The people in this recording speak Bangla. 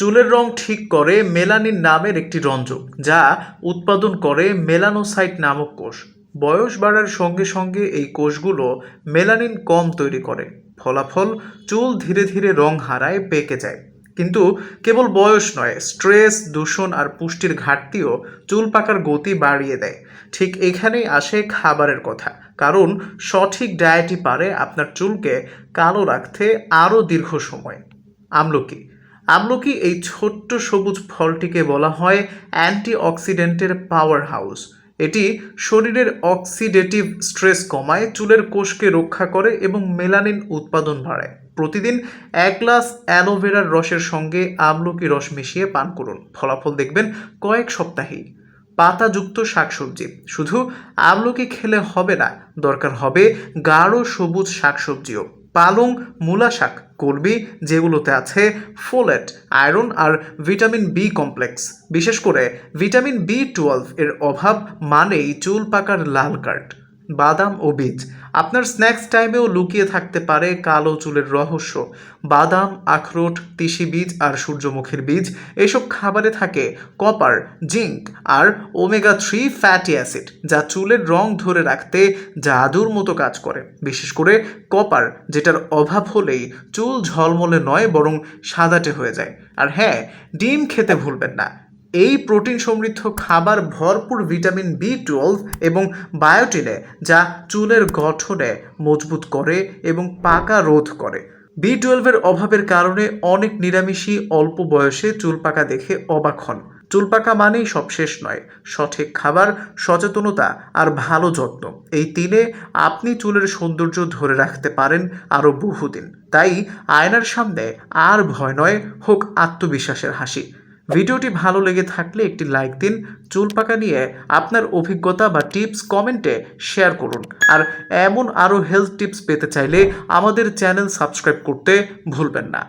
চুলের রং ঠিক করে মেলানিন নামের একটি রঞ্জক, যা উৎপাদন করে মেলানোসাইট নামক কোষ। বয়স বাড়ার সঙ্গে সঙ্গে এই কোষগুলো মেলানিন কম তৈরি করে। ফলাফল, চুল ধীরে ধীরে রং হারায় পেকে যায়। কিন্তু কেবল বয়স নয়, স্ট্রেস, দূষণ আর পুষ্টির ঘাটতিও চুল পাকার গতি বাড়িয়ে দেয়। ঠিক এখানেই আসে খাবারের কথা। কারণ সঠিক ডায়েটই পারে আপনার চুলকে কালো রাখতে আরও দীর্ঘ সময়। আমলকি আমলকি এই ছোট্ট সবুজ ফলটিকে বলা হয় অ্যান্টি অক্সিডেন্টের পাওয়ার হাউস এটি শরীরের অক্সিডেটিভ স্ট্রেস কমায়, চুলের কোষকে রক্ষা করে এবং মেলানিন উৎপাদন বাড়ায়। প্রতিদিন এক গ্লাস অ্যালোভেরার রসের সঙ্গে আমলকি রস মিশিয়ে পান করুন। ফলাফল দেখবেন কয়েক সপ্তাহেই। পাতাযুক্ত শাকসবজি। শুধু আমলকি খেলে হবে না, দরকার হবে গাঢ় সবুজ শাকসবজিও। পালং মূলা শাক করবি, যেগুলোতে আছে ফোলেট, আয়রন আর ভিটামিন বি কমপ্লেক্স। বিশেষ করে ভিটামিন বি টুয়েলভ এর অভাব মানেই চুল পাকার লাল কার্ড। বাদাম ও বীজ। আপনার স্ন্যাক্স টাইমেও লুকিয়ে থাকতে পারে কালো চুলের রহস্য। বাদাম, আখরোট, তিসি বীজ আর সূর্যমুখীর বীজ, এসব খাবারে থাকে কপার, জিঙ্ক আর ওমেগা থ্রি ফ্যাটি অ্যাসিড, যা চুলের রং ধরে রাখতে জাদুর মতো কাজ করে। বিশেষ করে কপার, যেটার অভাব হলেই চুল ঝলমলে নয়, বরং সাদাটে হয়ে যায়। আর হ্যাঁ ডিম খেতে ভুলবেন না। এই প্রোটিন সমৃদ্ধ খাবার ভরপুর ভিটামিন বি টুয়েলভ এবং বায়োটিনে যা চুলের গঠনে মজবুত করে এবং পাকা রোধ করে। বি টুয়েলভের অভাবের কারণে অনেক নিরামিষই অল্প বয়সে চুল পাকা দেখে অবাক হন। চুল পাকা মানেই সব শেষ নয়, সঠিক খাবার, সচেতনতা আর ভালো যত্ন। এই তিনে আপনি চুলের সৌন্দর্য ধরে রাখতে পারেন আরও বহুদিন। তাই আয়নার সামনে আর ভয় নয়, হোক আত্মবিশ্বাসের হাসি। ভিডিওটি ভালো লেগে থাকলে একটি লাইক দিন, চুল পাকা নিয়ে আপনার অভিজ্ঞতা বা টিপস কমেন্টে শেয়ার করুন। আর এমন আরও হেলথ টিপস পেতে চাইলে আমাদের চ্যানেল সাবস্ক্রাইব করতে ভুলবেন না।